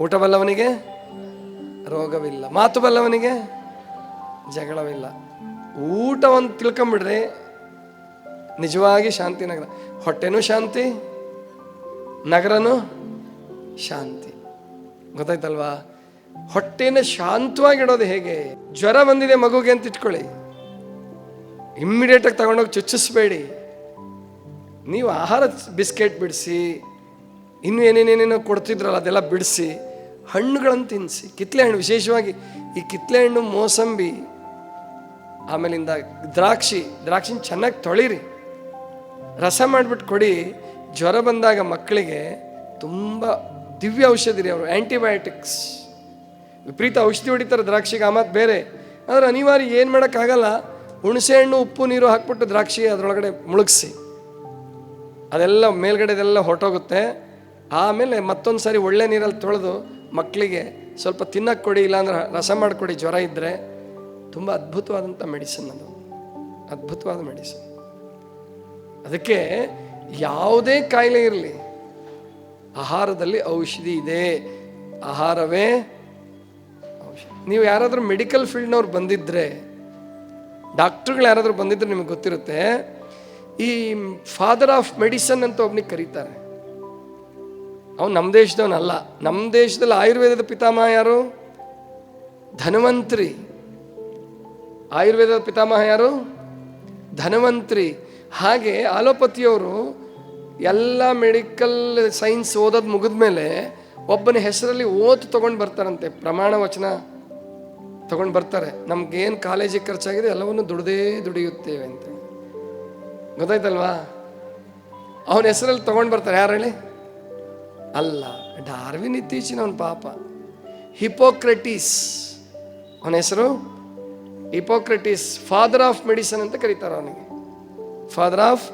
ಊಟ ಬಲ್ಲವನಿಗೆ ರೋಗವಿಲ್ಲ. ಮಾತು ಬಲ್ಲವನಿಗೆ ಜಗಳವಿಲ್ಲ. ಊಟ ಒಂದು ತಿಳ್ಕೊಂಬಿಡ್ರಿ. ನಿಜವಾಗಿ ಶಾಂತಿ ನಗರ. ಹೊಟ್ಟೆನೂ ಶಾಂತಿ, ನಗರನೂ ಶಾಂತಿ. ಗೊತ್ತಾಯ್ತಲ್ವಾ? ಹೊಟ್ಟೆನ ಶಾಂತವಾಗಿಡೋದು ಹೇಗೆ? ಜ್ವರ ಬಂದಿದೆ ಮಗುಗೆ ಅಂತ ಇಟ್ಕೊಳ್ಳಿ. ಇಮ್ಮಿಡಿಯೇಟಾಗಿ ತಗೊಂಡೋಗಿ ಚುಚ್ಚಿಸ್ಬೇಡಿ. ನೀವು ಆಹಾರ, ಬಿಸ್ಕೆಟ್ ಬಿಡಿಸಿ, ಇನ್ನೂ ಏನೇನೇನೇನೋ ಕೊಡ್ತಿದ್ರಲ್ಲ ಅದೆಲ್ಲ ಬಿಡಿಸಿ. ಹಣ್ಣುಗಳನ್ನು ತಿನ್ನಿಸಿ. ಕಿತ್ಲೆ ಹಣ್ಣು ವಿಶೇಷವಾಗಿ ಈ ಕಿತ್ಲೆ ಹಣ್ಣು ಮೋಸಂಬಿ, ಆಮೇಲಿಂದ ದ್ರಾಕ್ಷಿ. ದ್ರಾಕ್ಷಿನ ಚೆನ್ನಾಗಿ ತೊಳಿರಿ. ರಸ ಮಾಡಿಬಿಟ್ಟು ಕೊಡಿ. ಜ್ವರ ಬಂದಾಗ ಮಕ್ಕಳಿಗೆ ತುಂಬ ದಿವ್ಯ ಔಷಧಿ ರೀ ಅವರು. ಆ್ಯಂಟಿಬಯೋಟಿಕ್ಸ್ ವಿಪರೀತ ಔಷಧಿ ಹೊಡಿತಾರೆ ದ್ರಾಕ್ಷಿಗೆ. ಆ ಮಾತು ಬೇರೆ. ಆದರೆ ಅನಿವಾರ್ಯ ಏನು ಮಾಡೋಕ್ಕಾಗಲ್ಲ ಹುಣಸೆ ಹಣ್ಣು, ಉಪ್ಪು, ನೀರು ಹಾಕ್ಬಿಟ್ಟು ದ್ರಾಕ್ಷಿ ಅದರೊಳಗಡೆ ಮುಳುಗಿಸಿ. ಅದೆಲ್ಲ ಮೇಲ್ಗಡೆದೆಲ್ಲ ಹೊರಟೋಗುತ್ತೆ. ಆಮೇಲೆ ಮತ್ತೊಂದು ಸಾರಿ ಒಳ್ಳೆ ನೀರಲ್ಲಿ ತೊಳೆದು ಮಕ್ಕಳಿಗೆ ಸ್ವಲ್ಪ ತಿನ್ನಕ್ಕೆ ಕೊಡಿ, ಇಲ್ಲಾಂದ್ರೆ ರಸ ಮಾಡಿಕೊಡಿ, ಜ್ವರ ಇದ್ದರೆ ತುಂಬ ಅದ್ಭುತವಾದಂಥ ಮೆಡಿಸಿನ್ ಅದು. ಅದ್ಭುತವಾದ ಮೆಡಿಸಿನ್ ಅದಕ್ಕೆ ಯಾವುದೇ ಕಾಯಿಲೆ ಇರಲಿ, ಆಹಾರದಲ್ಲಿ ಔಷಧಿ ಇದೆ. ಆಹಾರವೇ ಔಷಧಿ. ನೀವು ಯಾರಾದರೂ ಮೆಡಿಕಲ್ ಫೀಲ್ಡ್ನವ್ರು ಬಂದಿದ್ದರೆ ಡಾಕ್ಟ್ರುಗಳು ಯಾರಾದರೂ ಬಂದಿದ್ರೆ ನಿಮಗೆ ಗೊತ್ತಿರುತ್ತೆ, ಈ ಫಾದರ್ ಆಫ್ ಮೆಡಿಸನ್ ಅಂತ ಒಬ್ನಿಗೆ ಕರೀತಾರೆ. ಅವನು ನಮ್ಮ ದೇಶದವನಲ್ಲ. ನಮ್ಮ ದೇಶದಲ್ಲಿ ಆಯುರ್ವೇದದ ಪಿತಾಮಹ ಯಾರು? ಧನ್ವಂತ್ರಿ. ಆಯುರ್ವೇದದ ಪಿತಾಮಹ ಯಾರು? ಧನ್ವಂತ್ರಿ. ಹಾಗೆ ಆಲೋಪತಿಯವರು ಎಲ್ಲ ಮೆಡಿಕಲ್ ಸೈನ್ಸ್ ಓದೋದು ಮುಗಿದ ಮೇಲೆ ಒಬ್ಬನ ಹೆಸರಲ್ಲಿ ಓದು ತೊಗೊಂಡು ಬರ್ತಾರಂತೆ. ಪ್ರಮಾಣ ವಚನ ತಗೊಂಡು ಬರ್ತಾರೆ. ನಮ್ಗೇನು ಕಾಲೇಜಿಗೆ ಖರ್ಚಾಗಿದೆ, ಎಲ್ಲವನ್ನು ದುಡ್ದೇ ದುಡಿಯುತ್ತೇವೆ ಅಂತ. ಗೊತ್ತಾಯ್ತಲ್ವಾ? ಅವನ ಹೆಸರಲ್ಲಿ ತಗೊಂಡು ಬರ್ತಾರೆ. ಯಾರು ಹೇಳಿ? ಅಲ್ಲ ಡಾರ್ವಿನ್ ಇತ್ತೀಚಿನ ಅವನ ಪಾಪ. ಹಿಪೋಕ್ರೆಟಿಸ್ ಅವನ ಹೆಸರು? ಹಿಪೋಕ್ರೆಟಿಸ್ ಫಾದರ್ ಆಫ್ ಮೆಡಿಸನ್ ಅಂತ ಕರೀತಾರೆ ಅವನಿಗೆ. ಫಾದರ್ ಆಫ್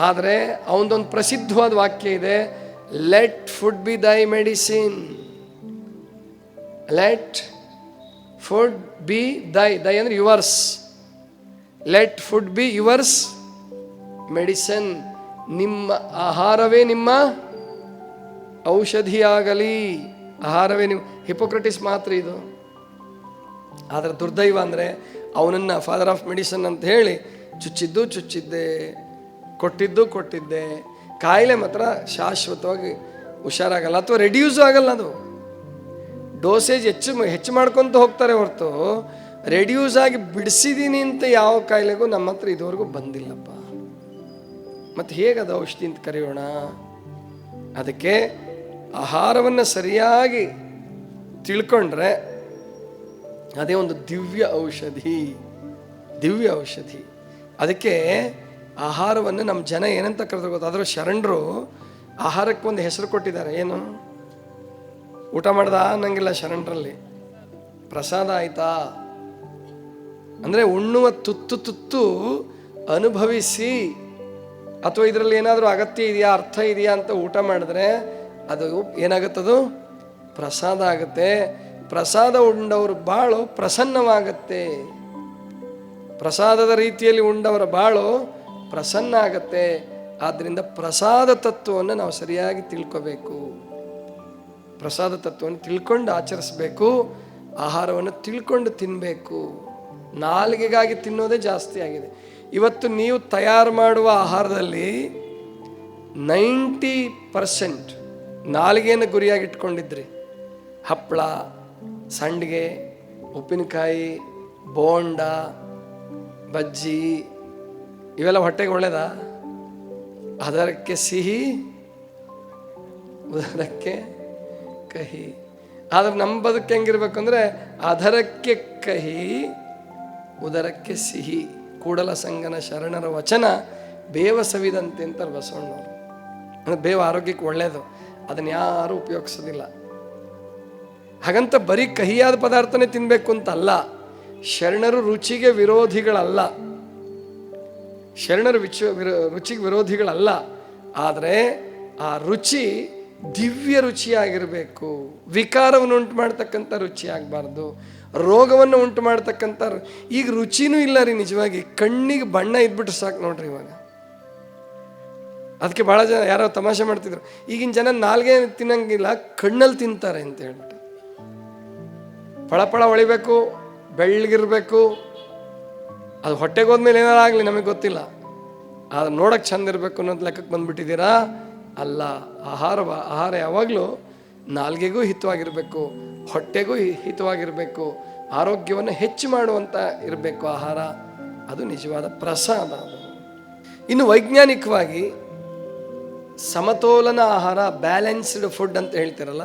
ಆದರೆ ಅವನದೊಂದು ಪ್ರಸಿದ್ಧವಾದ ವಾಕ್ಯ ಇದೆ let food be thy medicine let food be thy thy ಅಂದ್ರೆ yours let food be yours medicine ನಿಮ್ಮ ಆಹಾರವೇ ನಿಮ್ಮ ಔಷಧಿಯಾಗಲಿ, ಆಹಾರವೇ ನೀವು. ಹಿಪೋಕ್ರಟಿಸ್ ಮಾತ್ರ ಇದು. ಆದರೆ ದುರ್ದೈವ ಅಂದರೆ ಅವನನ್ನು ಫಾದರ್ ಆಫ್ ಮೆಡಿಸನ್ ಅಂತ ಹೇಳಿ ಚುಚ್ಚಿದ್ದು ಚುಚ್ಚಿದ್ದೆ, ಕೊಟ್ಟಿದ್ದು ಕೊಟ್ಟಿದ್ದೆ. ಕಾಯಿಲೆ ಮಾತ್ರ ಶಾಶ್ವತವಾಗಿ ಹುಷಾರಾಗಲ್ಲ ಅಥವಾ ರೆಡ್ಯೂಸ್ ಆಗಲ್ಲ ಅದು. ಡೋಸೇಜ್ ಹೆಚ್ಚು ಹೆಚ್ಚು ಮಾಡ್ಕೊತ ಹೋಗ್ತಾರೆ ಹೊರತು ರೆಡ್ಯೂಸ್ ಆಗಿ ಬಿಡಿಸಿದ್ದೀನಿ ಅಂತ ಯಾವ ಕಾಯಿಲೆಗೂ ನಮ್ಮ ಹತ್ರ ಇದುವರೆಗೂ ಬಂದಿಲ್ಲಪ್ಪ. ಮತ್ತು ಹೇಗದು ಔಷಧಿ ಅಂತ ಕರೆಯೋಣ? ಅದಕ್ಕೆ ಆಹಾರವನ್ನು ಸರಿಯಾಗಿ ತಿಳ್ಕೊಂಡ್ರೆ ಅದೇ ಒಂದು ದಿವ್ಯ ಔಷಧಿ ದಿವ್ಯ ಔಷಧಿ. ಅದಕ್ಕೆ ಆಹಾರವನ್ನು ನಮ್ಮ ಜನ ಏನಂತ ಕರೆದ್ರು ಗೊತ್ತಾ? ಅದರ ಶರಣರು ಆಹಾರಕ್ಕೆ ಒಂದು ಹೆಸರು ಕೊಟ್ಟಿದ್ದಾರೆ. ಏನು? ಊಟ ಮಾಡ್ದ ಅನ್ನಂಗಿಲ್ಲ ಶರಣರಲ್ಲಿ. ಪ್ರಸಾದ ಆಯ್ತಾ? ಅಂದರೆ ಉಣ್ಣುವ ತುತ್ತು ತುತ್ತು ಅನುಭವಿಸಿ, ಅಥವಾ ಇದರಲ್ಲಿ ಏನಾದರೂ ಅಗತ್ಯ ಇದೆಯಾ, ಅರ್ಥ ಇದೆಯಾ ಅಂತ ಊಟ ಮಾಡಿದ್ರೆ ಅದು ಏನಾಗುತ್ತದು? ಪ್ರಸಾದ ಆಗುತ್ತೆ. ಪ್ರಸಾದ ಉಂಡವರು ಬಾಳು ಪ್ರಸನ್ನವಾಗತ್ತೆ. ಪ್ರಸಾದದ ರೀತಿಯಲ್ಲಿ ಉಂಡವರ ಬಾಳು ಪ್ರಸನ್ನ ಆಗತ್ತೆ. ಆದ್ದರಿಂದ ಪ್ರಸಾದ ತತ್ವವನ್ನು ನಾವು ಸರಿಯಾಗಿ ತಿಳ್ಕೋಬೇಕು. ಪ್ರಸಾದ ತತ್ವವನ್ನು ತಿಳ್ಕೊಂಡು ಆಚರಿಸಬೇಕು. ಆಹಾರವನ್ನು ತಿಳ್ಕೊಂಡು ತಿನ್ನಬೇಕು ನಾಲಿಗೆಗಾಗಿ ತಿನ್ನೋದೇ ಜಾಸ್ತಿ ಆಗಿದೆ. ಇವತ್ತು ನೀವು ತಯಾರು ಮಾಡುವ ಆಹಾರದಲ್ಲಿ ನೈಂಟಿ ಪರ್ಸೆಂಟ್ ನಾಲಿಗೆಯನ್ನು ಗುರಿಯಾಗಿಟ್ಕೊಂಡಿದ್ರಿ. ಹಪ್ಪಳ, ಸಂಡಿಗೆ, ಉಪ್ಪಿನಕಾಯಿ, ಬೋಂಡ, ಬಜ್ಜಿ, ಇವೆಲ್ಲ ಹೊಟ್ಟೆಗೆ ಒಳ್ಳೇದಾ? ಅದರಕ್ಕೆ ಸಿಹಿ ಉದರಕ್ಕೆ ಕಹಿ. ಆದ್ರೆ ನಮ್ಮ ಬದುಕು ಹೆಂಗಿರ್ಬೇಕು ಅಂದರೆ ಅದರಕ್ಕೆ ಕಹಿ, ಉದರಕ್ಕೆ ಸಿಹಿ. ಕೂಡಲ ಸಂಗನ ಶರಣರ ವಚನ ಬೇವ ಸವಿದಂತೆ ಅಂತಾರೆ ಬಸವಣ್ಣವರು. ಅಂದರೆ ಬೇವ ಆರೋಗ್ಯಕ್ಕೆ ಒಳ್ಳೆಯದು ಅದನ್ನು ಯಾರೂ ಉಪಯೋಗಿಸೋದಿಲ್ಲ. ಹಾಗಂತ ಬರೀ ಕಹಿಯಾದ ಪದಾರ್ಥನೇ ತಿನ್ನಬೇಕು ಅಂತ ಅಲ್ಲ ಶರಣರು ರುಚಿಗೆ ವಿರೋಧಿಗಳಲ್ಲ. ಶರಣರು ವಿಚ ರುಚಿಗೆ ವಿರೋಧಿಗಳಲ್ಲ. ಆದರೆ ಆ ರುಚಿ ದಿವ್ಯ ರುಚಿಯಾಗಿರಬೇಕು. ವಿಕಾರವನ್ನು ಉಂಟು ಮಾಡ್ತಕ್ಕಂಥ ರುಚಿ ಆಗಬಾರ್ದು. ರೋಗವನ್ನು ಉಂಟು ಮಾಡ್ತಕ್ಕಂಥ ಈಗ ರುಚಿನೂ ಇಲ್ಲ ರೀ ನಿಜವಾಗಿ. ಕಣ್ಣಿಗೆ ಬಣ್ಣ ಇದ್ಬಿಟ್ರೆ ಸಾಕು ನೋಡ್ರಿ ಇವಾಗ. ಅದಕ್ಕೆ ಭಾಳ ಜನ ಯಾರೋ ತಮಾಷೆ ಮಾಡ್ತಿದ್ರು. ಈಗಿನ ಜನ ನಾಲ್ಗೆ ತಿನ್ನಂಗಿಲ್ಲ ಕಣ್ಣಲ್ಲಿ ತಿಂತಾರೆ ಅಂತ ಹೇಳ್ಬಿಟ್ಟು. ಫಳ ಫಳ ಹೊಳಿಬೇಕು, ಬೆಳ್ಳಗಿರ್ಬೇಕು. ಅದು ಹೊಟ್ಟೆಗೆ ಹೋದ್ಮೇಲೆ ಏನಾರು ಆಗಲಿ ನಮಗೆ ಗೊತ್ತಿಲ್ಲ. ಅದು ನೋಡಕ್ಕೆ ಚಂದ ಇರಬೇಕು ಅನ್ನೋದು ಲೆಕ್ಕಕ್ಕೆ ಬಂದ್ಬಿಟ್ಟಿದ್ದೀರಾ? ಅಲ್ಲ, ಆಹಾರ ಆಹಾರ ಯಾವಾಗಲೂ ನಾಲ್ಗೆಗೂ ಹಿತವಾಗಿರಬೇಕು, ಹೊಟ್ಟೆಗೂ ಹಿತವಾಗಿರಬೇಕು, ಆರೋಗ್ಯವನ್ನು ಹೆಚ್ಚು ಮಾಡುವಂಥ ಇರಬೇಕು ಆಹಾರ. ಅದು ನಿಜವಾದ ಪ್ರಸಾದ. ಅದು ಇನ್ನು ವೈಜ್ಞಾನಿಕವಾಗಿ ಸಮತೋಲನ ಆಹಾರ ಬ್ಯಾಲೆನ್ಸ್ಡ್ ಫುಡ್ ಅಂತ ಹೇಳ್ತಿರಲ್ಲ,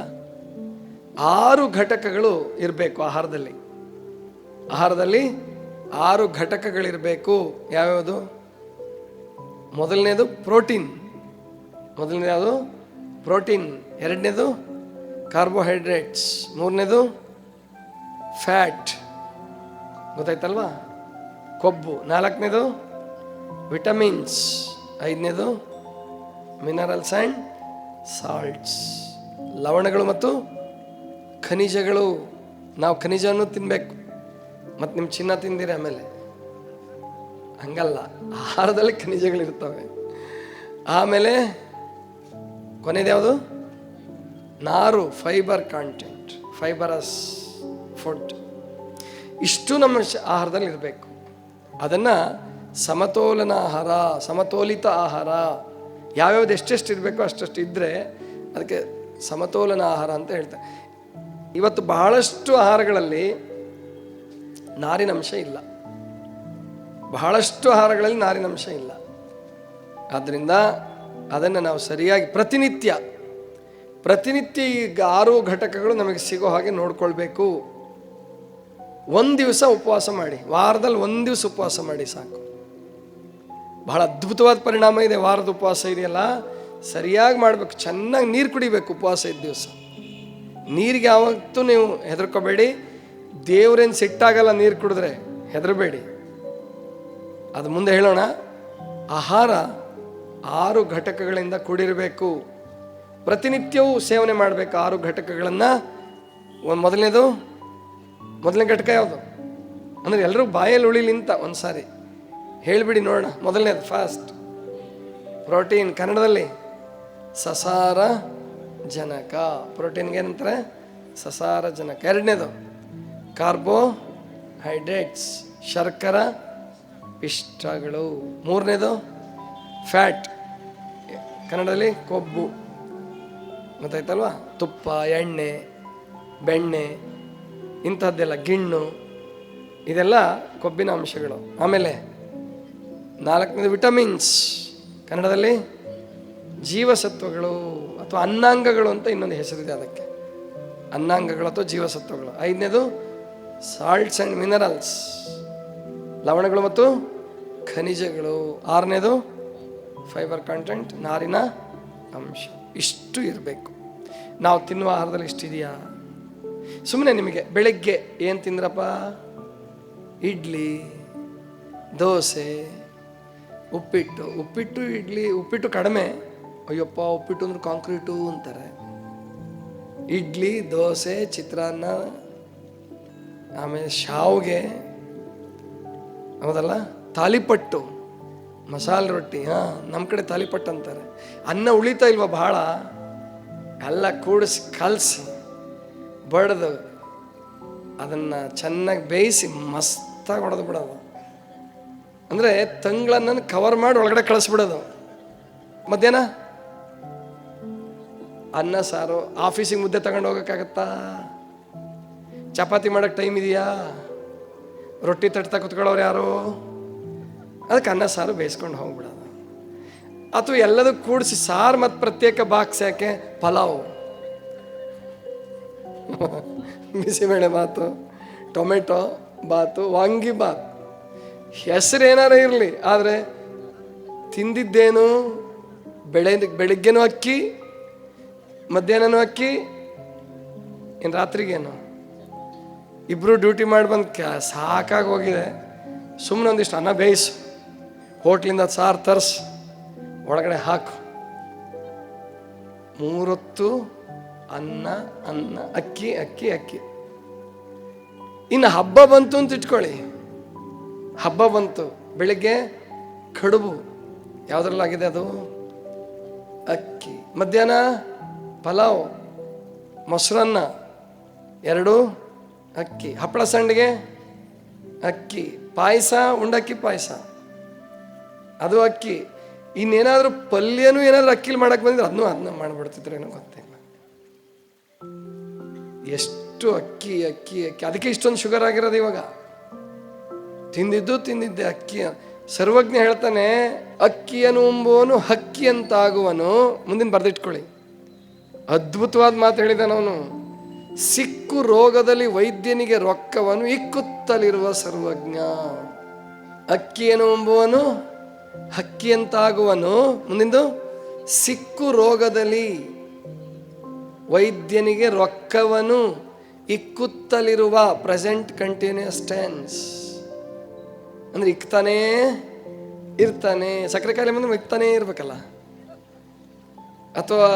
ಆರು ಘಟಕಗಳು ಇರಬೇಕು ಆಹಾರದಲ್ಲಿ. ಆಹಾರದಲ್ಲಿ ಆರು ಘಟಕಗಳಿರಬೇಕು. ಯಾವ್ಯಾವುದು? ಮೊದಲನೇದು ಪ್ರೋಟೀನ್. ಮೊದಲನೇದು ಪ್ರೋಟೀನ್. ಎರಡನೇದು ಕಾರ್ಬೋಹೈಡ್ರೇಟ್ಸ್ ಮೂರನೇದು ಫ್ಯಾಟ್ ಗೊತ್ತಾಯ್ತಲ್ವಾ? ಕೊಬ್ಬು. ನಾಲ್ಕನೇದು ವಿಟಮಿನ್ಸ್ ಐದನೇದು ಮಿನರಲ್ಸ್ ಆ್ಯಂಡ್ ಸಾಲ್ಟ್ಸ್ ಲವಣಗಳು ಮತ್ತು ಖನಿಜಗಳು. ನಾವು ಖನಿಜವನ್ನು ತಿನ್ನಬೇಕು ಮತ್ತು ನಿಮ್ಮ ಚಿನ್ನ ತಿಂದಿರಿ ಆಮೇಲೆ. ಹಂಗಲ್ಲ. ಆಹಾರದಲ್ಲಿ ಖನಿಜಗಳಿರ್ತವೆ. ಆಮೇಲೆ ಕೊನೆದು ಯಾವುದು? ನಾರು ಫೈಬರ್ ಕಾಂಟೆಂಟ್ ಫೈಬರಸ್ ಫುಡ್ ಇಷ್ಟು ನಮ್ಮ ಆಹಾರದಲ್ಲಿ ಇರಬೇಕು ಅದನ್ನು ಸಮತೋಲನ ಆಹಾರ, ಸಮತೋಲಿತ ಆಹಾರ. ಯಾವ್ಯಾವ್ದು ಎಷ್ಟೆಷ್ಟು ಇರಬೇಕು ಅಷ್ಟಷ್ಟು ಇದ್ದರೆ ಅದಕ್ಕೆ ಸಮತೋಲನ ಆಹಾರ ಅಂತ ಹೇಳ್ತಾರೆ. ಇವತ್ತು ಬಹಳಷ್ಟು ಆಹಾರಗಳಲ್ಲಿ ನಾರಿನಂಶ ಇಲ್ಲ. ಬಹಳಷ್ಟು ಆಹಾರಗಳಲ್ಲಿ ನಾರಿನಂಶ ಇಲ್ಲ. ಆದ್ದರಿಂದ ಅದನ್ನು ನಾವು ಸರಿಯಾಗಿ ಪ್ರತಿನಿತ್ಯ ಪ್ರತಿನಿತ್ಯ ಈಗ ಆರು ಘಟಕಗಳು ನಮಗೆ ಸಿಗೋ ಹಾಗೆ ನೋಡ್ಕೊಳ್ಬೇಕು. ಒಂದು ದಿವಸ ಉಪವಾಸ ಮಾಡಿ, ವಾರದಲ್ಲಿ ಒಂದು ದಿವಸ ಉಪವಾಸ ಮಾಡಿ ಸಾಕು. ಬಹಳ ಅದ್ಭುತವಾದ ಪರಿಣಾಮ ಇದೆ, ವಾರದ ಉಪವಾಸ ಇದೆಯಲ್ಲ? ಸರಿಯಾಗಿ ಮಾಡಬೇಕು, ಚೆನ್ನಾಗಿ ನೀರು ಕುಡಿಬೇಕು ಉಪವಾಸ ಇದ್ದ ದಿವಸ. ನೀರಿಗೆ ಯಾವತ್ತೂ ನೀವು ಹೆದರ್ಕೋಬೇಡಿ. ದೇವ್ರೇನು ಸಿಟ್ಟಾಗಲ್ಲ ನೀರು ಕುಡಿದ್ರೆ, ಹೆದರಬೇಡಿ. ಅದು ಮುಂದೆ ಹೇಳೋಣ. ಆಹಾರ ಆರು ಘಟಕಗಳಿಂದ ಕೂಡಿರಬೇಕು. ಪ್ರತಿನಿತ್ಯವೂ ಸೇವನೆ ಮಾಡಬೇಕು ಆರು ಘಟಕಗಳನ್ನು. ಒಂದು ಮೊದಲನೇದು, ಮೊದಲನೇ ಘಟಕ ಯಾವುದು? ಅಂದರೆ ಎಲ್ಲರೂ ಬಾಯಲ್ಲಿ ಉಳಿಲಿಂತ ಒಂದು ಸಾರಿ ಹೇಳಿಬಿಡಿ ನೋಡೋಣ. ಮೊದಲನೇದು ಫಾಸ್ಟ್ ಪ್ರೋಟೀನ್ ಕನ್ನಡದಲ್ಲಿ ಸಸಾರ ಜನಕ. ಪ್ರೋಟೀನ್ಗೆ ಏನಂತಾರೆ? ಸಸಾರ ಜನಕ. ಎರಡನೇದು ಕಾರ್ಬೋಹೈಡ್ರೇಟ್ಸ್ ಶರ್ಕರ, ಪಿಷ್ಟಗಳು. ಮೂರನೇದು ಫ್ಯಾಟ್ ಕನ್ನಡದಲ್ಲಿ ಕೊಬ್ಬು. ಗೊತ್ತಾಯ್ತಲ್ವಾ? ತುಪ್ಪ, ಎಣ್ಣೆ, ಬೆಣ್ಣೆ, ಇಂಥದ್ದೆಲ್ಲ ಗಿಣ್ಣು, ಇದೆಲ್ಲ ಕೊಬ್ಬಿನ ಅಂಶಗಳು. ಆಮೇಲೆ ನಾಲ್ಕನೇದು ವಿಟಮಿನ್ಸ್. ಕನ್ನಡದಲ್ಲಿ ಜೀವಸತ್ವಗಳು ಅಥವಾ ಅನ್ನಾಂಗಗಳು ಅಂತ ಇನ್ನೊಂದು ಹೆಸರಿದೆ ಅದಕ್ಕೆ. ಅನ್ನಾಂಗಗಳು ಅಥವಾ ಜೀವಸತ್ವಗಳು. ಐದನೇದು ಸಾಲ್ಟ್ಸ್ ಆ್ಯಂಡ್ ಮಿನರಲ್ಸ್ ಲವಣಗಳು ಮತ್ತು ಖನಿಜಗಳು. ಆರನೇದು ಫೈಬರ್ ಕಂಟೆಂಟ್ ನಾರಿನ ಅಂಶ. ಇಷ್ಟು ಇರಬೇಕು. ನಾವು ತಿನ್ನುವ ಆಹಾರದಲ್ಲಿ ಇಷ್ಟಿದೆಯಾ? ಸುಮ್ಮನೆ ನಿಮಗೆ ಬೆಳಗ್ಗೆ ಏನು ತಿಂದ್ರಪ್ಪ? ಇಡ್ಲಿ, ದೋಸೆ ಉಪ್ಪಿಟ್ಟು ಉಪ್ಪಿಟ್ಟು ಇಡ್ಲಿ, ಉಪ್ಪಿಟ್ಟು ಕಡಿಮೆ. ಅಯ್ಯಪ್ಪ, ಉಪ್ಪಿಟ್ಟು ಅಂದ್ರೆ ಕಾಂಕ್ರೀಟು ಅಂತಾರೆ. ಇಡ್ಲಿ, ದೋಸೆ, ಚಿತ್ರಾನ್ನ, ಆಮೇಲೆ ಶಾವ್ಗೆ, ಹೌದಲ್ಲ? ತಾಲಿಪಟ್ಟು, ಮಸಾಲೆ ರೊಟ್ಟಿ, ಹಾಂ ನಮ್ಮ ಕಡೆ ತಾಲಿಪಟ್ಟು ಅಂತಾರೆ. ಅನ್ನ ಉಳಿತಾ ಇಲ್ವಾ ಭಾಳ? ಎಲ್ಲ ಕೂಡಿಸಿ, ಕಲಸಿ, ಬಡ್ದು, ಅದನ್ನು ಚೆನ್ನಾಗಿ ಬೇಯಿಸಿ ಮಸ್ತಾಗಿ ಹೊಡೆದು ಬಿಡೋದು ಅಂದರೆ ತಂಗ್ಳನ್ನ ಕವರ್ ಮಾಡಿ ಒಳಗಡೆ ಕಳಿಸ್ಬಿಡೋದು. ಮಧ್ಯಾಹ್ನ? ಅನ್ನ, ಸಾರು ಆಫೀಸಿಗೆ ಮುದ್ದೆ ತಗೊಂಡು ಹೋಗೋಕ್ಕಾಗತ್ತಾ? ಚಪಾತಿ ಮಾಡೋಕ್ಕೆ ಟೈಮ್ ಇದೆಯಾ? ರೊಟ್ಟಿ ತಟ್ತಾ ಕುತ್ಕೊಳ್ಳೋರು ಯಾರು? ಅದಕ್ಕೆ ಅನ್ನ, ಸಾರು ಬೇಯಿಸ್ಕೊಂಡು ಹೋಗ್ಬಿಡೋದು. ಅಥವಾ ಎಲ್ಲದಕ್ಕೂ ಕೂಡಿಸಿ ಸಾರು ಮತ್ತು ಪ್ರತ್ಯೇಕ ಬಾಕ್ಸ್ ಯಾಕೆ? ಪಲಾವ್. ಬಿಸಿಬೇಳೆ ಬಾತು, ಟೊಮೆಟೊ ಬಾತು, ವಾಂಗಿ ಬಾತ್. ಹೆಸರು ಏನಾರ ಇರಲಿ, ಆದರೆ ತಿಂದಿದ್ದೇನು, ಬೆಳೆ, ಬೆಳಿಗ್ಗೆನೂ ಅಕ್ಕಿ, ಮಧ್ಯಾಹ್ನನೂ ಅಕ್ಕಿ, ಇನ್ನು ರಾತ್ರಿಗೇನು? ಇಬ್ಬರು ಡ್ಯೂಟಿ ಮಾಡಿ ಬಂದು ಕ, ಸಾಕಾಗಿ ಹೋಗಿದೆ. ಸುಮ್ಮನೆ ಒಂದಿಷ್ಟು ಅನ್ನ ಬೇಯಿಸು. ಹೋಟ್ಲಿಂದ ಸಾರು ತರಿಸು. ಒಳಗಡೆ ಹಾಕು. ಮೂರೊತ್ತು ಅನ್ನ ಅನ್ನ, ಅಕ್ಕಿ ಅಕ್ಕಿ ಅಕ್ಕಿ. ಇನ್ನು ಹಬ್ಬ ಬಂತು ಅಂತ ಇಟ್ಕೊಳ್ಳಿ. ಹಬ್ಬ ಬಂತು ಬೆಳಿಗ್ಗೆ ಕಡುಬು. ಯಾವುದ್ರಲ್ಲಾಗಿದೆ ಅದು? ಅಕ್ಕಿ. ಮಧ್ಯಾಹ್ನ ಪಲಾವ್, ಮೊಸರನ್ನ. ಎರಡು, ಅಕ್ಕಿ. ಹಪ್ಪಳ ಸಂಡಿಗೆ, ಅಕ್ಕಿ. ಪಾಯಸ, ಉಂಡಕ್ಕಿ ಪಾಯಸ. ಅದು ಅಕ್ಕಿ. ಇನ್ನೇನಾದರೂ ಪಲ್ಯನೂ ಏನಾದರೂ ಅಕ್ಕಿಲಿ ಮಾಡಕ್ಕೆ ಬಂದಿದ್ರೆ ಅದನ್ನೂ ಅದನ್ನ ಮಾಡಿಬಿಡ್ತಿದ್ರು ಏನೋ ಗೊತ್ತಿಲ್ಲ. ಎಷ್ಟು ಅಕ್ಕಿ ಅಕ್ಕಿ ಅಕ್ಕಿ. ಅದಕ್ಕೆ ಇಷ್ಟೊಂದು ಶುಗರ್ ಆಗಿರೋದು ಇವಾಗ. ತಿಂದಿದ್ದು ತಿಂದಿದ್ದೆ ಅಕ್ಕಿ. ಸರ್ವಜ್ಞ ಹೇಳ್ತಾನೆ ಅಕ್ಕಿಯನ್ನು ಉಂಬುವನು ಹಕ್ಕಿ ಅಂತಾಗುವನು ಮುಂದಿನ ಬರೆದಿಟ್ಕೊಳ್ಳಿ. ಅದ್ಭುತವಾದ ಮಾತು ಹೇಳಿದಾನವನು ಸಿಕ್ಕು ರೋಗದಲ್ಲಿ ವೈದ್ಯನಿಗೆ ರೊಕ್ಕವನು ಇಕ್ಕುತ್ತಲಿರುವ ಸರ್ವಜ್ಞ. ಅಕ್ಕಿಯನ್ನು ಉಂಬುವನು ಹಕ್ಕಿ ಅಂತಾಗುವನು ಮುಂದಿಂದು, ಸಿಕ್ಕು ರೋಗದಲ್ಲಿ ವೈದ್ಯನಿಗೆ ರೊಕ್ಕವನು ಇಕ್ಕುತ್ತಲಿರುವ, ಪ್ರೆಸೆಂಟ್ ಕಂಟಿನ್ಯೂಸ್ ಟೆನ್ಸ್. ಅಂದ್ರೆ ಇಕ್ತಾನೇ ಇರ್ತಾನೆ, ಸಕ್ಕರೆ ಕಾಯಿಲೆ ಬಂದ್ರೆ ಇಕ್ತಾನೇ ಇರ್ಬೇಕಲ್ಲ? ಅಥವಾ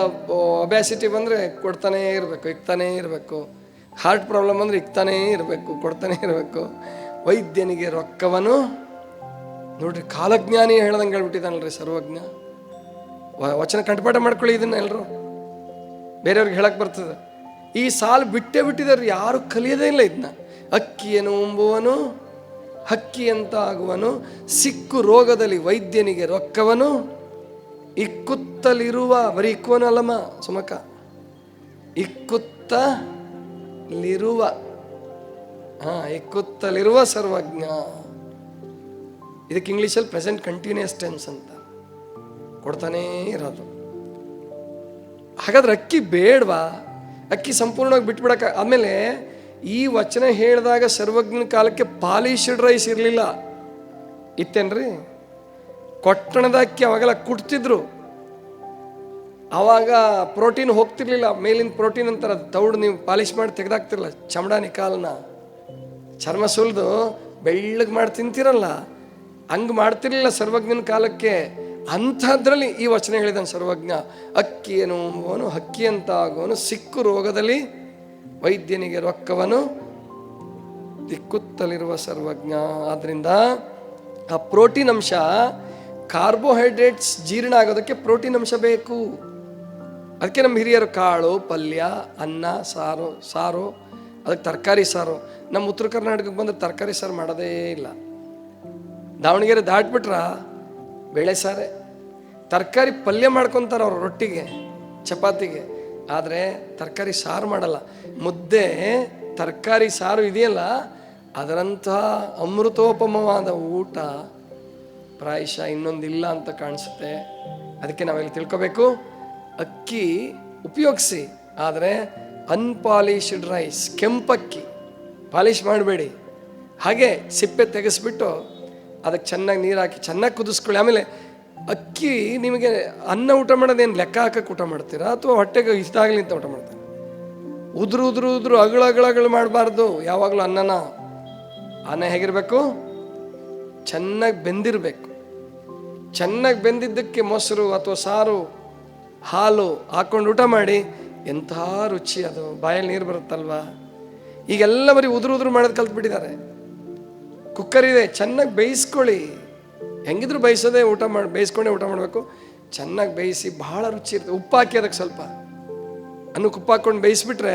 ಒಬ್ಯಾಸಿಟಿ ಬಂದರೆ ಕೊಡ್ತಾನೇ ಇರಬೇಕು, ಇಕ್ತಾನೆ ಇರಬೇಕು. ಹಾರ್ಟ್ ಪ್ರಾಬ್ಲಮ್ ಅಂದರೆ ಇಕ್ತಾನೇ ಇರಬೇಕು, ಕೊಡ್ತಾನೆ ಇರಬೇಕು. ವೈದ್ಯನಿಗೆ ರೊಕ್ಕವನು ನೋಡ್ರಿ, ಕಾಲಜ್ಞಾನಿ ಹೇಳ್ದಂಗೆ ಹೇಳ್ಬಿಟ್ಟಿದ್ದಾನಲ್ರಿ ಸರ್ವಜ್ಞ. ವಚನ ಕಂಠಪಾಠ ಮಾಡ್ಕೊಳ್ಳಿ ಇದನ್ನ ಎಲ್ಲರೂ ಬೇರೆಯವ್ರಿಗೆ ಹೇಳಕ್ ಬರ್ತದೆ. ಈ ಸಾಲು ಬಿಟ್ಟೇ ಬಿಟ್ಟಿದ್ದಾರೆ ಯಾರು ಕಲಿಯೋದೇ ಇಲ್ಲ ಇದನ್ನ ಅಕ್ಕಿಯನ್ನು ಉಂಬುವನು ಹಕ್ಕಿ ಅಂತ ಆಗುವನು, ಸಿಕ್ಕು ರೋಗದಲ್ಲಿ ವೈದ್ಯನಿಗೆ ರೊಕ್ಕವನು, ಇಕ್ಕುತ್ತಲಿರುವ ಬರೀ ಇಕ್ಕುವನು ಅಲ್ಲಮ್ಮ ಸುಮಕ. ಇಕ್ಕುತ್ತಲಿರುವ, ಹಾ, ಇಕ್ಕುತ್ತಲಿರುವ ಸರ್ವಜ್ಞ. ಇದಕ್ಕೆ ಇಂಗ್ಲೀಷಲ್ಲಿ ಪ್ರೆಸೆಂಟ್ ಕಂಟಿನ್ಯೂಸ್ ಟೆನ್ಸ್ ಅಂತ. ಕೊಡ್ತಾನೇ ಇರೋದು. ಹಾಗಾದ್ರೆ ಅಕ್ಕಿ ಬೇಡವಾ? ಅಕ್ಕಿ ಸಂಪೂರ್ಣವಾಗಿ ಬಿಟ್ಬಿಡಕ ಆಮೇಲೆ ಈ ವಚನ ಹೇಳಿದಾಗ ಸರ್ವಜ್ಞನ ಕಾಲಕ್ಕೆ ಪಾಲಿಶ್ಡ್ ರೈಸ್ ಇರಲಿಲ್ಲ. ಇತ್ತೇನ್ರಿ? ಕೊಟ್ಟಣದ ಅಕ್ಕಿ ಅವಾಗೆಲ್ಲ ಕುಟ್ತಿದ್ರು ಆವಾಗ ಪ್ರೋಟೀನ್ ಹೋಗ್ತಿರ್ಲಿಲ್ಲ. ಮೇಲಿನ ಪ್ರೋಟೀನ್ ಅಂತಾರೆ, ಅದು ತೌಡು ನೀವು ಪಾಲಿಶ್ ಮಾಡಿ ತೆಗೆದಾಕ್ತಿರಲ್ಲ ಚಮಡ ಕಾಲನ್ನ ಚರ್ಮ ಸುಲಿದು ಬೆಳ್ಳಗೆ ಮಾಡಿ ತಿಂತಿರಲ್ಲ. ಹಂಗೆ ಮಾಡ್ತಿರ್ಲಿಲ್ಲ ಸರ್ವಜ್ಞನ ಕಾಲಕ್ಕೆ. ಅಂಥದ್ರಲ್ಲಿ ಈ ವಚನ ಹೇಳಿದಾನೆ ಸರ್ವಜ್ಞ. ಅಕ್ಕಿ ಏನು ಹಕ್ಕಿ ಅಂತ ಆಗೋನು ಸಿಕ್ಕು ರೋಗದಲ್ಲಿ ವೈದ್ಯನಿಗೆ ರೊಕ್ಕವನು ದಿಕ್ಕುತ್ತಲಿರುವ ಸರ್ವಜ್ಞ. ಆದ್ದರಿಂದ ಆ ಪ್ರೋಟೀನ್ ಅಂಶ ಕಾರ್ಬೋಹೈಡ್ರೇಟ್ಸ್ ಜೀರ್ಣ ಆಗೋದಕ್ಕೆ ಪ್ರೋಟೀನ್ ಅಂಶ ಬೇಕು. ಅದಕ್ಕೆ ನಮ್ಮ ಹಿರಿಯರು ಕಾಳು, ಪಲ್ಯ, ಅನ್ನ, ಸಾರು ಸಾರು, ಅದಕ್ಕೆ ತರಕಾರಿ ಸಾರು. ನಮ್ಮ ಉತ್ತರ ಕರ್ನಾಟಕಕ್ಕೆ ಬಂದರೆ ತರಕಾರಿ ಸಾರು ಮಾಡೋದೇ ಇಲ್ಲ. ದಾವಣಗೆರೆ ದಾಟ್ಬಿಟ್ರ ಬೇಳೆ ಸಾರೆ. ತರಕಾರಿ ಪಲ್ಯ ಮಾಡ್ಕೊತಾರೆ ಅವ್ರ ರೊಟ್ಟಿಗೆ, ಚಪಾತಿಗೆ. ಆದರೆ ತರಕಾರಿ ಸಾರು ಮಾಡಲ್ಲ. ಮುದ್ದೆ, ತರಕಾರಿ ಸಾರು ಇದೆಯಲ್ಲ, ಅದರಂತಹ ಅಮೃತೋಪಮವಾದ ಊಟ ಪ್ರಾಯಶಃ ಇನ್ನೊಂದಿಲ್ಲ ಅಂತ ಕಾಣಿಸುತ್ತೆ. ಅದಕ್ಕೆ ನಾವೆಲ್ಲಿ ತಿಳ್ಕೊಬೇಕು. ಅಕ್ಕಿ ಉಪಯೋಗಿಸಿ, ಆದರೆ ಅನ್ಪಾಲಿಶ್ಡ್ ರೈಸ್ ಕೆಂಪಕ್ಕಿ ಪಾಲಿಶ್ ಮಾಡಬೇಡಿ. ಹಾಗೆ ಸಿಪ್ಪೆ ತೆಗೆಸ್ಬಿಟ್ಟು ಅದಕ್ಕೆ ಚೆನ್ನಾಗಿ ನೀರು ಹಾಕಿ ಚೆನ್ನಾಗಿ ಕುದಿಸ್ಕೊಳ್ಳಿ. ಆಮೇಲೆ ಅಕ್ಕಿ ನಿಮಗೆ ಅನ್ನ ಊಟ ಮಾಡೋದೇನು ಲೆಕ್ಕ ಹಾಕಕ್ಕೆ ಊಟ ಮಾಡ್ತೀರಾ ಅಥವಾ ಹೊಟ್ಟೆಗೆ ಇಷ್ಟ ಆಗಲಿ ಅಂತ ಊಟ ಮಾಡ್ತೀರಾ? ಉದುರು ಉದುರು ಉದುರು ಅಗಳ ಅಗಳಗಳು ಮಾಡಬಾರ್ದು. ಯಾವಾಗಲೂ ಅನ್ನನ ಅನ್ನ ಹೇಗಿರಬೇಕು? ಚೆನ್ನಾಗಿ ಬೆಂದಿರಬೇಕು. ಚೆನ್ನಾಗಿ ಬೆಂದಿದ್ದಕ್ಕೆ ಮೊಸರು ಅಥವಾ ಸಾರು, ಹಾಲು ಹಾಕ್ಕೊಂಡು ಊಟ ಮಾಡಿ ಎಂಥ ರುಚಿ ಅದು. ಬಾಯಲ್ಲಿ ನೀರು ಬರುತ್ತಲ್ವಾ? ಈಗೆಲ್ಲ ಬರೀ ಉದುರು ಉದುರು ಮಾಡೋದು ಕಲ್ತ್ಬಿಟ್ಟಿದ್ದಾರೆ. ಕುಕ್ಕರ್ ಇದೆ, ಚೆನ್ನಾಗಿ ಬೇಯಿಸ್ಕೊಳ್ಳಿ. ಹೆಂಗಿದ್ರು ಬೇಯಿಸೋದೇ ಊಟ ಮಾಡಿ, ಬೇಯಿಸ್ಕೊಂಡೇ ಊಟ ಮಾಡಬೇಕು. ಚೆನ್ನಾಗಿ ಬೇಯಿಸಿ ಭಾಳ ರುಚಿ ಇರ್ತದೆ ಉಪ್ಪು ಹಾಕಿ ಅದಕ್ಕೆ ಸ್ವಲ್ಪ. ಅನ್ನಕ್ಕೆ ಉಪ್ಪು ಹಾಕ್ಕೊಂಡು ಬೇಯಿಸ್ಬಿಟ್ರೆ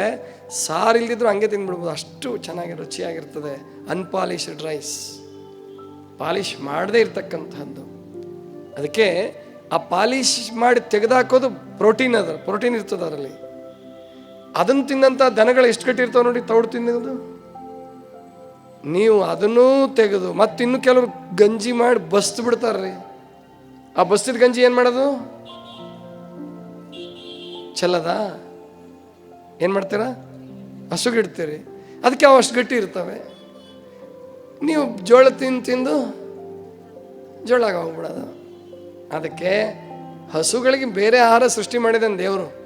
ಸಾರು ಇಲ್ದಿದ್ರು ಹಂಗೆ ತಿಂದ್ಬಿಡ್ಬೋದು ಅಷ್ಟು ಚೆನ್ನಾಗಿ ರುಚಿಯಾಗಿರ್ತದೆ. Unpolished rice. ಪಾಲಿಶ್ ಮಾಡದೇ ಇರ್ತಕ್ಕಂಥದ್ದು ಅದಕ್ಕೆ ಆ ಪಾಲಿಶ್ ಮಾಡಿ ತೆಗೆದಾಕೋದು ಪ್ರೋಟೀನ್ ಅದ ಪ್ರೋಟೀನ್ ಇರ್ತದೆ ಅದರಲ್ಲಿ. ಅದನ್ನು ತಿನ್ನಂಥ ದನಗಳು ಎಷ್ಟು ಗಟ್ಟಿ ನೋಡಿ, ತೌಡು ತಿನ್ನೋದು ನೀವು ಅದನ್ನೂ ತೆಗೆದು ಮತ್ತಿನ್ನು ಕೆಲವರು ಗಂಜಿ ಮಾಡಿ ಬಸ್ತು ಬಿಡ್ತಾರ್ರಿ. ಆ ಬಸ್ತಿದ ಗಂಜಿ ಏನು ಮಾಡೋದು? ಚೆಲ್ಲದ ಏನು ಮಾಡ್ತೀರಾ? ಹಸುಗಿಡ್ತೀರಿ ಅದಕ್ಕೆ ಅವು ಅಷ್ಟು ಗಟ್ಟಿ ಇರ್ತವೆ. ನೀವು ಜೋಳ ತಿಂದು ತಿಂದು ಜೋಳ ಹೋಗ್ಬಿಡೋದು ಅದಕ್ಕೆ ಹಸುಗಳಿಗೆ ಬೇರೆ ಆಹಾರ ಸೃಷ್ಟಿ ಮಾಡಿದಾನೆ ದೇವರು.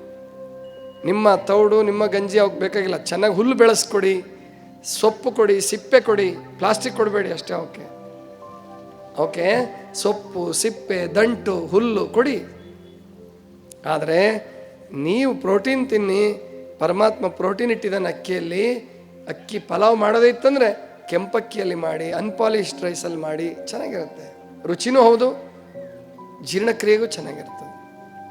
ನಿಮ್ಮ ತೌಡು, ನಿಮ್ಮ ಗಂಜಿ ಅವಕ್ಕೆ ಬೇಕಾಗಿಲ್ಲ. ಚೆನ್ನಾಗಿ ಹುಲ್ಲು ಬೆಳೆಸ್ಕೊಡಿ. ಸೊಪ್ಪು ಕೊಡಿ, ಸಿಪ್ಪೆ ಕೊಡಿ, ಪ್ಲಾಸ್ಟಿಕ್ ಕೊಡಬೇಡಿ ಅಷ್ಟೇ ಓಕೆ ಓಕೆ ಸೊಪ್ಪು, ಸಿಪ್ಪೆ, ದಂಟು, ಹುಲ್ಲು ಕೊಡಿ. ಆದರೆ ನೀವು ಪ್ರೋಟೀನ್ ತಿನ್ನಿ, ಪರಮಾತ್ಮ ಪ್ರೋಟೀನ್ ಇಟ್ಟಿದ್ದಾನೆ ಅಕ್ಕಿಯಲ್ಲಿ, ಅಕ್ಕಿ ಪಲಾವ್ ಮಾಡೋದೇ ಇತ್ತಂದರೆ ಕೆಂಪಕ್ಕಿಯಲ್ಲಿ ಮಾಡಿ, ಅನ್ಪಾಲಿಶ್ಡ್ ರೈಸಲ್ಲಿ ಮಾಡಿ, ಚೆನ್ನಾಗಿರುತ್ತೆ. ರುಚಿನೂ ಹೌದು, ಜೀರ್ಣಕ್ರಿಯೆಗೂ ಚೆನ್ನಾಗಿರ್ತದೆ